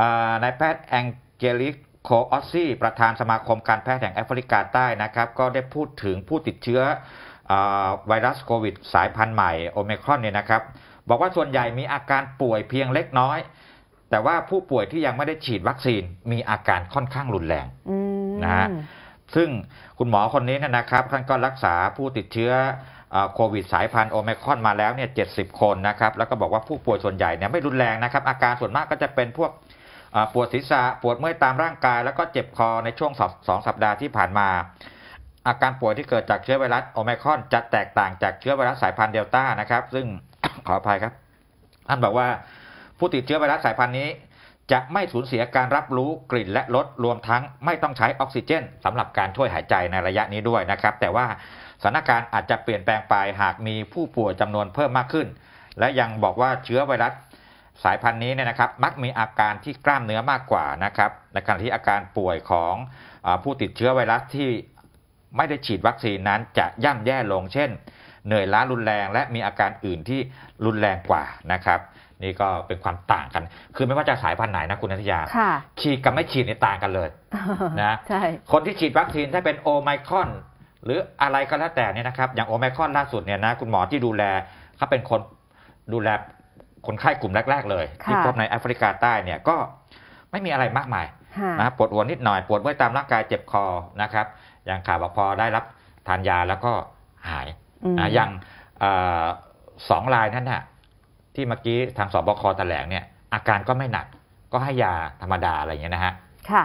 อ่านายแพทย์แองเจลิกโคออสซี่ประธานสมาคมการแพทย์แห่งแอฟริกาใต้นะครับ ก็ได้พูดถึงผู้ติดเชื้ออาไวรัสโควิด สายพันธุ์ใหม่โอเมครอนเนี่ยนะครับ บอกว่าส่วนใหญ่มีอาการป่วยเพียงเล็กน้อย แต่ว่าผู้ป่วยที่ยังไม่ได้ฉีดวัคซีนมีอาการค่อนข้างรุนแรงอืมนะฮะซึ่งคุณหมอคนนี้เนยนะครับท่านก็รักษาผู้ติดเชื้อเอ่อ โควิดสายพันธุ์โอไมครอนมาแล้วเนี่ยเจ็คนนะครับ แล้วก็บอกว่าผู้ป่วยส่วนใหญ่เนี่ยไม่รุนแรงนะครับ อาการส่วนมากก็จะเป็นพวกปวดศีรษะปวดเมื่อยตามร่างกาย แล้วก็เจ็บคอในช่วงสองสัปดาห์ที่ผ่านมา อาการป่วยที่เกิดจากเชื้อไวรัสโอไมครอนจะแตกต่างจากเชื้อไวรัสสายพันธุ์เดลต้านะครับ ซึ่งขออภัยครับ ท่านบอกว่าผู้ติดเชื้อไวรัสสายพันธุ์นี้ จะไม่สูญเสียการรับรู้กลิ่นและรสรวมทั้งไม่ต้องใช้ออกซิเจนสำหรับการช่วยหายใจในระยะนี้ด้วยนะครับ แต่ว่าสถานการณ์อาจจะเปลี่ยนแปลงไปหากมีผู้ป่วยจำนวนเพิ่มมากขึ้น และยังบอกว่าเชื้อไวรัสสายพันธุ์นี้เนี่ยนะครับมักมีอาการที่กล้ามเนื้อมากกว่านะครับในขณะที่อาการป่วยของอผู้ติดเชื้อไวรัสที่ไม่ได้ฉีดวัคซีนนั้นจะย่ำแย่ลงเช่น เหนื่อยล้ารุนแรงและมีอาการอื่นที่รุนแรงกว่านะครับ นี่ก็เป็นความต่างกัน คือไม่ว่าจะสายพันธุ์ไหนนะคุณนัทยาค่ะฉีดกับไม่ฉีดเนี่ยต่างกันเลยนะใช่คนที่ฉีดวัคซีนถ้าเป็นโอไมครอนหรืออะไรก็แล้วแต่เนี่ยนะครับ อย่างโอไมครอนล่าสุดเนี่ยนะคุณหมอที่ดูแลเขาเป็นคนดูแลคนไข้กลุ่มแรก ๆ เลย ที่ค่ะพบในแอฟริกาใต้เนี่ยก็ไม่มีอะไรมากมายค่ะนะปวดหัวนิดหน่อยปวดเมื่อยตามร่างกายเจ็บคอนะครับ อย่างข่าวบอกพอได้รับทานยาแล้วก็หายอืม นะอย่างเอ่อสองรายนั้นน่ะที่เมื่อกี้ทางสบคแถลงเนี่ยอาการก็ไม่หนักก็ให้ยาธรรมดาอะไรอย่างเงี้ยนะฮะค่ะ